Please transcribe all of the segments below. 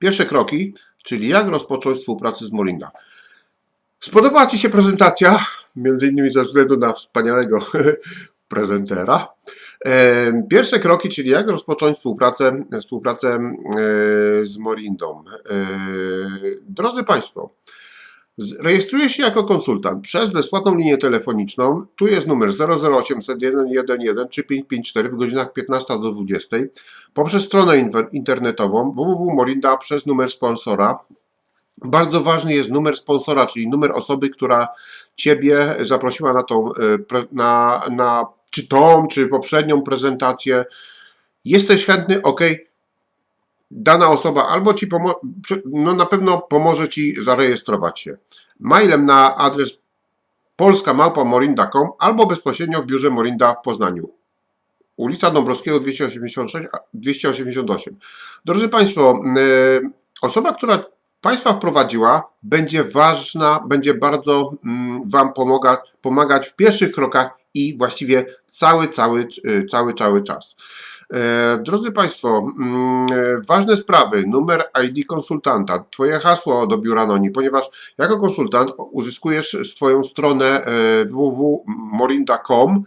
Pierwsze kroki, czyli jak rozpocząć współpracę z Morinda. Spodobała Ci się prezentacja, między innymi ze względu na wspaniałego prezentera. E, Pierwsze kroki, czyli jak rozpocząć współpracę, współpracę e, z Morindą. E, Drodzy Państwo, rejestruję się jako konsultant przez bezpłatną linię telefoniczną. Tu jest numer 00800 111 czy 554 w godzinach 15 do 20. Poprzez stronę internetową www.morinda przez numer sponsora. Bardzo ważny jest numer sponsora, czyli numer osoby, która Ciebie zaprosiła na tą, e, na, na czy tą, czy poprzednią prezentację. Jesteś chętny, ok. Dana osoba albo Ci no na pewno pomoże Ci zarejestrować się. Mailem na adres polska.morinda.com albo bezpośrednio w biurze Morinda w Poznaniu. Ulica Dąbrowskiego 286, a- 288. Drodzy Państwo, yy, osoba, która Państwa wprowadziła, będzie ważna, będzie bardzo mm, Wam pomaga, pomagać w pierwszych krokach i właściwie cały, cały, yy, cały, cały czas. E, Drodzy Państwo, mm, e, ważne sprawy, numer ID konsultanta, Twoje hasło do biura Noni, ponieważ jako konsultant uzyskujesz swoją stronę e, www.morinda.com,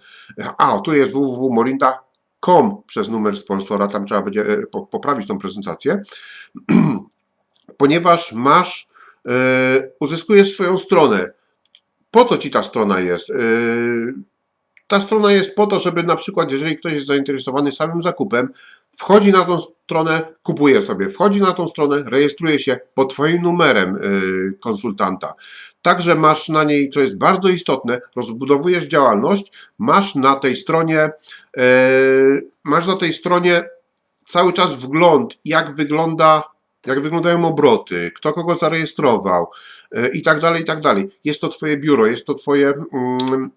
a tu jest www.morinda.com przez numer sponsora, tam trzeba będzie po- poprawić tą prezentację, ponieważ masz, uzyskujesz swoją stronę. Po co Ci ta strona jest? Ta strona jest po to, żeby na przykład, jeżeli ktoś jest zainteresowany samym zakupem, wchodzi na tą stronę, kupuje sobie, wchodzi na tą stronę, rejestruje się pod Twoim numerem y, konsultanta. Także masz na niej, co jest bardzo istotne, rozbudowujesz działalność, masz na tej stronie, y, masz na tej stronie cały czas wgląd, jak wygląda, jak wyglądają obroty, kto kogo zarejestrował y, i tak dalej, i tak dalej. Jest to Twoje biuro, jest to Twoje mm,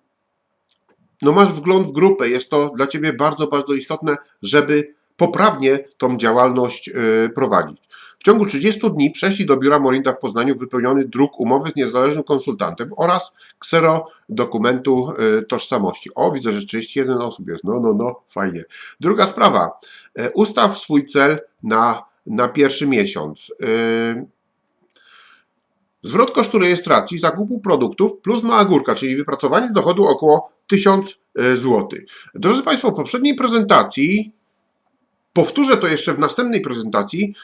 no masz wgląd w grupę. Jest to dla Ciebie bardzo, bardzo istotne, żeby poprawnie tą działalność y, prowadzić. W ciągu 30 dni prześlij do biura Morinda w Poznaniu wypełniony druk umowy z niezależnym konsultantem oraz ksero dokumentu y, tożsamości. O, widzę, że 31 osób jest. No, no, no, fajnie. Druga sprawa. Y, Ustaw swój cel na, na pierwszy miesiąc. Zwrot kosztu rejestracji zakupu produktów plus mała górka, czyli wypracowanie dochodu około 1000 zł. Drodzy Państwo, w poprzedniej prezentacji, powtórzę to jeszcze w następnej prezentacji,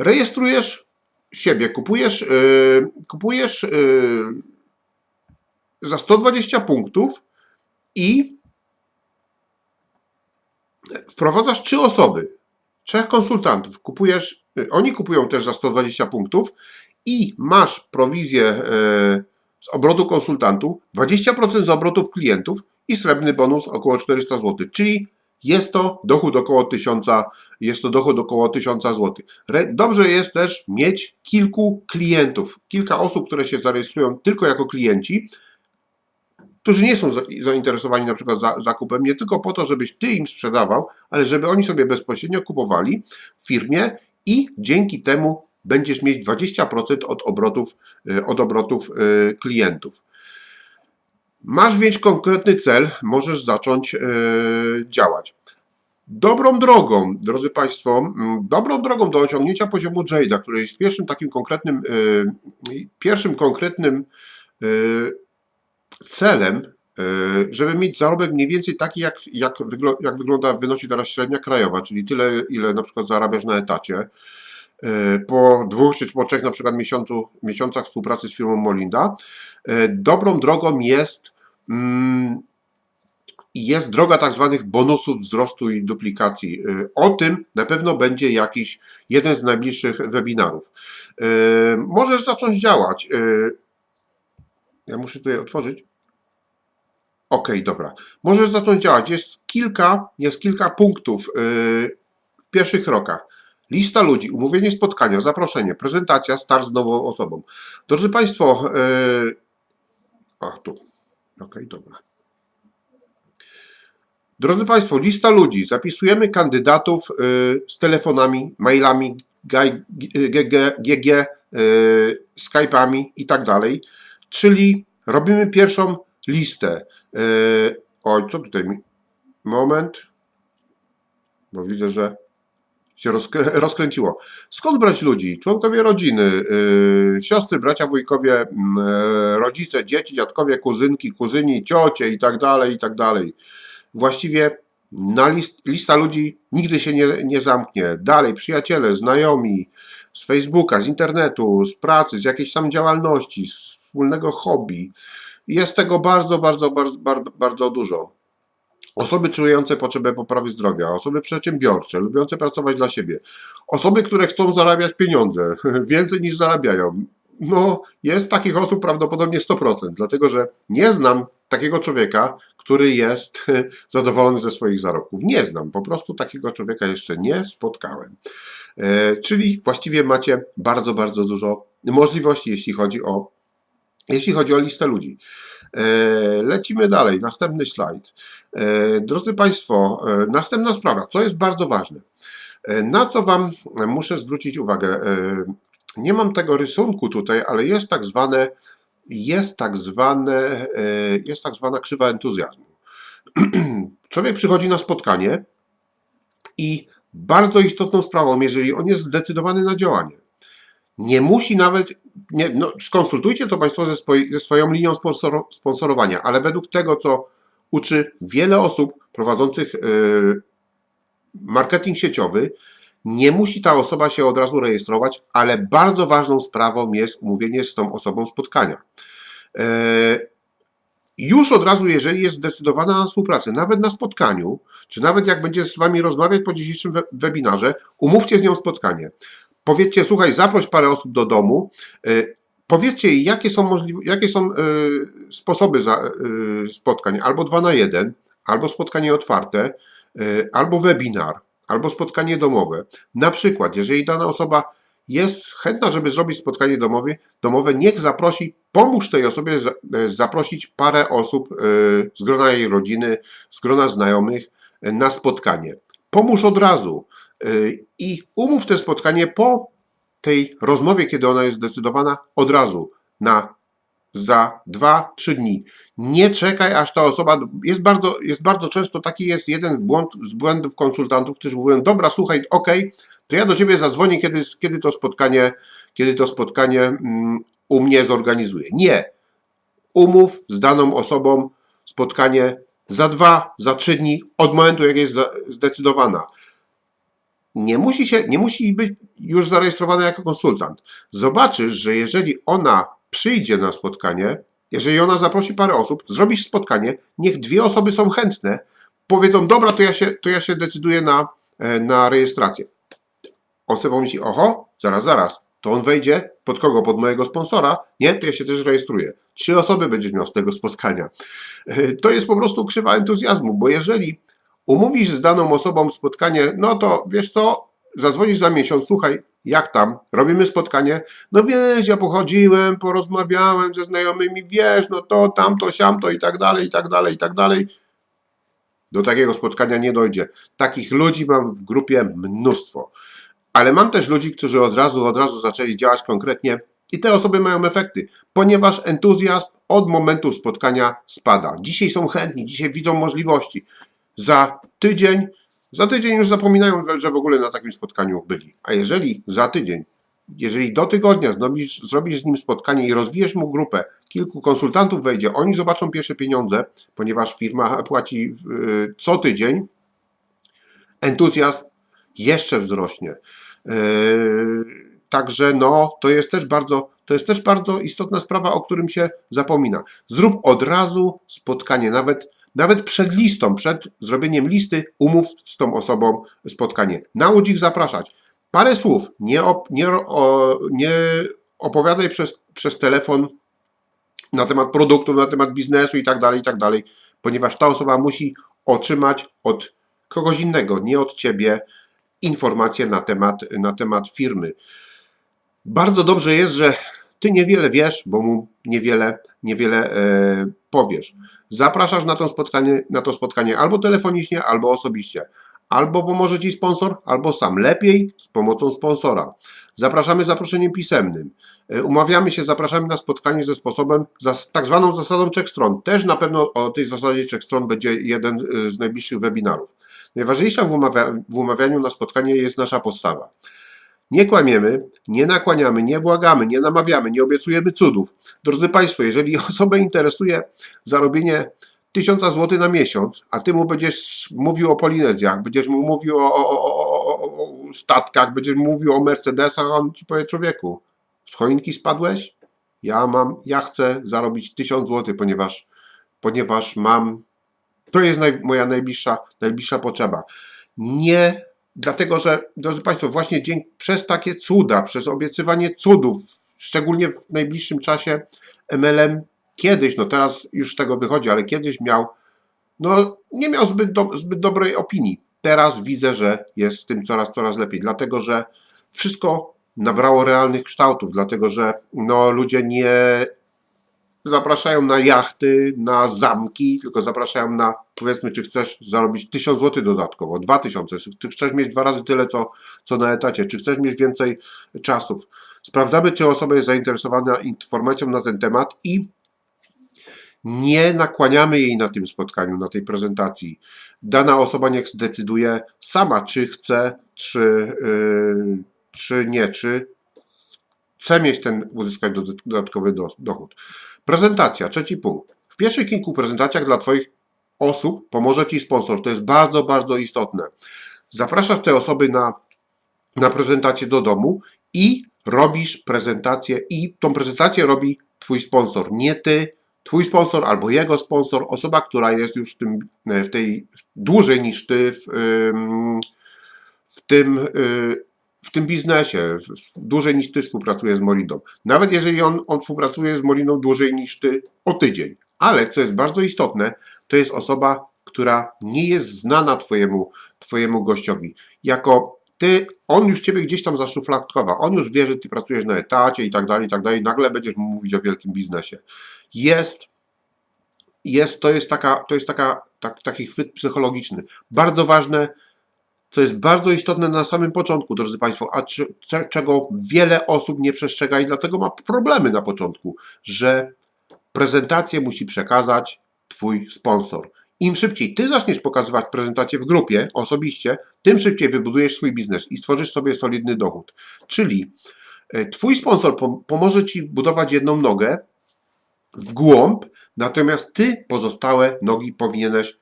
rejestrujesz siebie, kupujesz, yy, kupujesz yy, za 120 punktów i wprowadzasz trzy osoby, trzech konsultantów. Kupujesz, oni kupują też za 120 punktów i masz prowizję e, z obrotu konsultantów, 20% z obrotów klientów i srebrny bonus około 400 zł, czyli jest to dochód około 1000, jest to dochód około 1000 zł. Dobrze jest też mieć kilku klientów, kilka osób, które się zarejestrują tylko jako klienci, którzy nie są za- zainteresowani na przykład za, zakupem, nie tylko po to, żebyś ty im sprzedawał, ale żeby oni sobie bezpośrednio kupowali w firmie i dzięki temu będziesz mieć 20% od obrotów, y, od obrotów y, klientów. Masz więc konkretny cel, możesz zacząć y, działać. Dobrą drogą, drodzy Państwo, mm, dobrą drogą do osiągnięcia poziomu Jade'a, który jest pierwszym takim konkretnym, pierwszym konkretnym celem, żeby mieć zarobek mniej więcej taki, jak, jak, wyglo- jak wygląda, wynosi teraz średnia krajowa, czyli tyle, ile na przykład zarabiasz na etacie. Y, Po dwóch czy po trzech na przykład miesiącu, miesiącach współpracy z firmą Molinda, y, dobrą drogą jest, mm, jest droga tak zwanych bonusów wzrostu i duplikacji. Y, O tym na pewno będzie jakiś jeden z najbliższych webinarów. Możesz zacząć działać. Ja muszę tutaj otworzyć. Ok, dobra. Możesz zacząć działać. Jest kilka, jest kilka punktów w pierwszych krokach. Lista ludzi, umówienie spotkania, zaproszenie, prezentacja, start z nową osobą. Drodzy Państwo, yy... a tu. Ok, dobra. Drodzy Państwo, lista ludzi. Zapisujemy kandydatów yy, z telefonami, mailami, GG, yy, Skype'ami i tak dalej. Czyli robimy pierwszą listę. Oj, co tutaj mi? Moment. Bo widzę, że. Się rozk- rozkręciło. Skąd brać ludzi? Członkowie rodziny, yy, siostry, bracia, wujkowie, yy, rodzice, dzieci, dziadkowie, kuzynki, kuzyni, ciocie i tak dalej, i tak dalej. Właściwie na list, lista ludzi nigdy się nie, nie zamknie. Dalej, przyjaciele, znajomi z Facebooka, z internetu, z pracy, z jakiejś tam działalności, z wspólnego hobby. Jest tego bardzo, bardzo, bardzo, bardzo, bardzo dużo. Osoby czujące potrzebę poprawy zdrowia, osoby przedsiębiorcze, lubiące pracować dla siebie, osoby, które chcą zarabiać pieniądze, więcej niż zarabiają. No, jest takich osób prawdopodobnie 100%, dlatego że nie znam takiego człowieka, który jest zadowolony ze swoich zarobków. Nie znam, po prostu takiego człowieka jeszcze nie spotkałem. E, czyli właściwie macie bardzo, bardzo dużo możliwości, jeśli chodzi o, jeśli chodzi o listę ludzi. E, Lecimy dalej, następny slajd. E, Drodzy Państwo, e, następna sprawa, co jest bardzo ważne. Na co Wam muszę zwrócić uwagę? Nie mam tego rysunku tutaj, ale jest tak zwane, jest tak zwane, jest tak zwana krzywa entuzjazmu. Człowiek przychodzi na spotkanie i bardzo istotną sprawą, jeżeli on jest zdecydowany na działanie, nie musi nawet, nie, no, skonsultujcie to Państwo ze, swoi, ze swoją linią sponsor, sponsorowania, ale według tego, co uczy wiele osób prowadzących yy, marketing sieciowy, nie musi ta osoba się od razu rejestrować, ale bardzo ważną sprawą jest umówienie z tą osobą spotkania. Yy, już od razu, jeżeli jest zdecydowana na współpracę, nawet na spotkaniu, czy nawet jak będzie z Wami rozmawiać po dzisiejszym we- webinarze, umówcie z nią spotkanie. Powiedzcie, słuchaj, zaproś parę osób do domu, y, powiedzcie jej, jakie są, możliwe, jakie są y, sposoby za, y, spotkań, albo dwa na jeden, albo spotkanie otwarte, albo webinar, albo spotkanie domowe. Na przykład, jeżeli dana osoba jest chętna, żeby zrobić spotkanie domowe, domowe niech zaprosi, pomóż tej osobie e, zaprosić parę osób e, z grona jej rodziny, z grona znajomych e, na spotkanie. Pomóż od razu i umów te spotkanie po tej rozmowie, kiedy ona jest zdecydowana, od razu na za dwa, trzy dni. Nie czekaj, aż ta osoba. Jest bardzo, jest bardzo często taki jest jeden błąd, z błędów konsultantów, którzy mówią: Dobra, słuchaj, okej, to ja do ciebie zadzwonię, kiedy, kiedy to spotkanie, kiedy to spotkanie mm, u mnie zorganizuję. Nie. Umów z daną osobą spotkanie za dwa, za trzy dni od momentu, jak jest zdecydowana. Nie musi, się, nie musi być już zarejestrowana jako konsultant. Zobaczysz, że jeżeli ona przyjdzie na spotkanie, jeżeli ona zaprosi parę osób, zrobisz spotkanie, niech dwie osoby są chętne, powiedzą, dobra, to ja się, to ja się decyduję na, e, na rejestrację. On sobie pomyśli, oho, zaraz, zaraz, to on wejdzie pod kogo? Pod mojego sponsora? Nie, to ja się też rejestruję. Trzy osoby będziesz miał z tego spotkania. To jest po prostu krzywa entuzjazmu, bo jeżeli umówisz z daną osobą spotkanie, no to wiesz co, zadzwonisz za miesiąc, słuchaj, jak tam, robimy spotkanie, no wiesz, ja pochodziłem, porozmawiałem ze znajomymi, wiesz, no to, tamto, siamto i tak dalej, i tak dalej, i tak dalej. Do takiego spotkania nie dojdzie. Takich ludzi mam w grupie mnóstwo. Ale mam też ludzi, którzy od razu, od razu zaczęli działać konkretnie i te osoby mają efekty, ponieważ entuzjazm od momentu spotkania spada. Dzisiaj są chętni, dzisiaj widzą możliwości. Za tydzień, za tydzień już zapominają, że w ogóle na takim spotkaniu byli. A jeżeli za tydzień, jeżeli do tygodnia zrobisz, zrobisz z nim spotkanie i rozwijesz mu grupę, kilku konsultantów wejdzie, oni zobaczą pierwsze pieniądze, ponieważ firma płaci y, co tydzień, entuzjazm jeszcze wzrośnie. Yy, Także no, to jest też bardzo, to jest też bardzo istotna sprawa, o którym się zapomina. Zrób od razu spotkanie, nawet, nawet przed listą, przed zrobieniem listy, umów z tą osobą spotkanie. Naucz ich zapraszać. Parę słów, nie, op, nie, o, nie opowiadaj przez, przez telefon na temat produktu, na temat biznesu i tak dalej, i tak dalej, ponieważ ta osoba musi otrzymać od kogoś innego, nie od ciebie, informacje na temat, na temat firmy. Bardzo dobrze jest, że ty niewiele wiesz, bo mu niewiele, niewiele e, powiesz. Zapraszasz na to, spotkanie, na to spotkanie albo telefonicznie, albo osobiście. Albo pomoże ci sponsor, albo sam. Lepiej z pomocą sponsora. Zapraszamy zaproszeniem pisemnym. E, Umawiamy się, zapraszamy na spotkanie ze sposobem, za tak zwaną zasadą trzech stron. Też na pewno o tej zasadzie trzech stron będzie jeden e, z najbliższych webinarów. Najważniejsza w, umawia, w umawianiu na spotkanie jest nasza postawa. Nie kłamiemy, nie nakłaniamy, nie błagamy, nie namawiamy, nie obiecujemy cudów. Drodzy Państwo, jeżeli osobę interesuje zarobienie 1000 zł na miesiąc, a Ty mu będziesz mówił o Polinezjach, będziesz mu mówił o, o, o, o, statkach, będziesz mówił o Mercedesach, a on Ci powie, człowieku, z choinki spadłeś? Ja mam, ja chcę zarobić 1000 zł, ponieważ, ponieważ mam, to jest naj, moja najbliższa, najbliższa potrzeba. Nie, dlatego że, drodzy Państwo, właśnie dzięki, przez takie cuda, przez obiecywanie cudów, szczególnie w najbliższym czasie MLM kiedyś, no teraz już z tego wychodzi, ale kiedyś miał, no nie miał zbyt, do, zbyt dobrej opinii. Teraz widzę, że jest z tym coraz, coraz lepiej, dlatego że wszystko nabrało realnych kształtów, dlatego że no, ludzie nie zapraszają na jachty, na zamki, tylko zapraszają na, powiedzmy, czy chcesz zarobić 1000 zł dodatkowo, 2000, czy chcesz mieć dwa razy tyle, co, co na etacie, czy chcesz mieć więcej czasów. Sprawdzamy, czy osoba jest zainteresowana informacją na ten temat i nie nakłaniamy jej na tym spotkaniu, na tej prezentacji. Dana osoba niech zdecyduje sama, czy chce, czy, yy, czy nie, czy chce mieć ten, uzyskać dodatkowy dochód. Prezentacja, trzeci punkt. W pierwszych kilku prezentacjach dla Twoich osób pomoże Ci sponsor. To jest bardzo, bardzo istotne. Zapraszasz te osoby na, na prezentację do domu i robisz prezentację i tą prezentację robi Twój sponsor, nie Ty, Twój sponsor albo jego sponsor, osoba, która jest już w, tym, w tej dłużej niż Ty w, w tym w tym biznesie, dłużej niż ty współpracuje z Moliną. Nawet jeżeli on, on współpracuje z Moliną dłużej niż ty o tydzień. Ale co jest bardzo istotne, to jest osoba, która nie jest znana twojemu, twojemu gościowi. Jako ty, on już ciebie gdzieś tam zaszufladkował, on już wie, że ty pracujesz na etacie i tak dalej, i tak dalej, nagle będziesz mu mówić o wielkim biznesie. Jest, jest, to jest taka, to jest taka, tak, taki chwyt psychologiczny. Bardzo ważne, co jest bardzo istotne na samym początku, drodzy Państwo, a czego wiele osób nie przestrzega i dlatego ma problemy na początku, że prezentację musi przekazać Twój sponsor. Im szybciej Ty zaczniesz pokazywać prezentację w grupie, osobiście, tym szybciej wybudujesz swój biznes i stworzysz sobie solidny dochód. Czyli e, Twój sponsor pomoże Ci budować jedną nogę w głąb, natomiast Ty pozostałe nogi powinieneś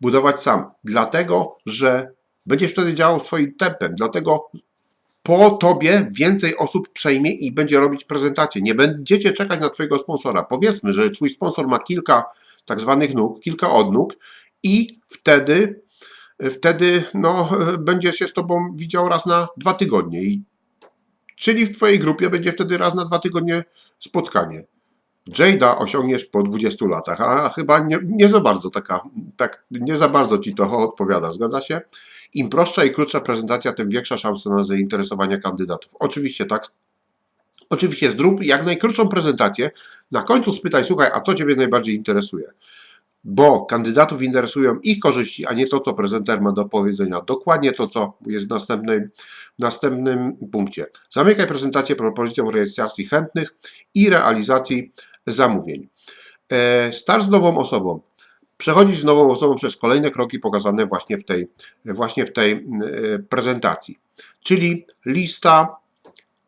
budować sam. Dlatego, że Będziesz wtedy działał swoim tempem, dlatego po tobie więcej osób przejmie i będzie robić prezentację. Nie będziecie czekać na twojego sponsora. Powiedzmy, że twój sponsor ma kilka tak zwanych nóg, kilka odnóg i wtedy, wtedy no, będzie się z tobą widział raz na dwa tygodnie. Czyli w twojej grupie będzie wtedy raz na dwa tygodnie spotkanie. Jada osiągniesz po 20 latach, a chyba nie, nie za bardzo taka, tak, nie za bardzo ci to odpowiada, zgadza się? Im prostsza i krótsza prezentacja, tym większa szansa na zainteresowanie kandydatów. Oczywiście tak. Oczywiście zrób jak najkrótszą prezentację. Na końcu spytaj, słuchaj, a co Ciebie najbardziej interesuje? Bo kandydatów interesują ich korzyści, a nie to, co prezenter ma do powiedzenia. Dokładnie to, co jest w następnym, w następnym punkcie. Zamykaj prezentację propozycją rejestracji chętnych i realizacji zamówień. E, start z nową osobą przechodzić z nową osobą przez kolejne kroki pokazane właśnie w tej, właśnie w tej e, prezentacji. Czyli lista,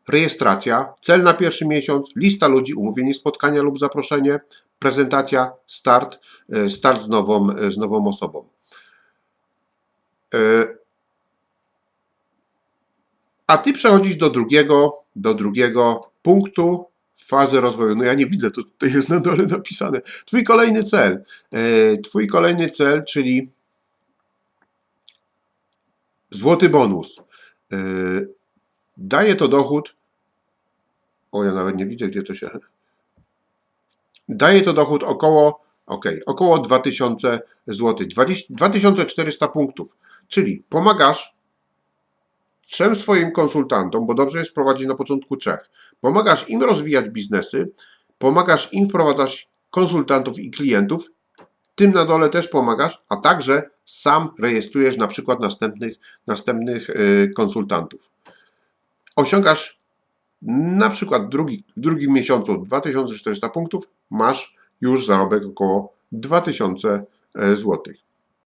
rejestracja, cel na pierwszy miesiąc, lista ludzi, umówienie spotkania lub zaproszenie, prezentacja, start, e, start z nową, e, z nową osobą. A ty przechodzisz do drugiego, do drugiego punktu, fazy rozwoju. No ja nie widzę, to tutaj jest na dole napisane. Twój kolejny cel. E, twój kolejny cel, czyli złoty bonus. E, daje to dochód. O, ja nawet nie widzę, gdzie to się. Daje to dochód około, ok, około 2000 zł, 20, 2400 punktów. Czyli pomagasz trzem swoim konsultantom, bo dobrze jest prowadzić na początku trzech Pomagasz im rozwijać biznesy, pomagasz im wprowadzać konsultantów i klientów, tym na dole też pomagasz, a także sam rejestrujesz na przykład następnych, następnych y, konsultantów. Osiągasz na przykład drugi, w drugim miesiącu 2400 punktów, masz już zarobek około 2000 zł.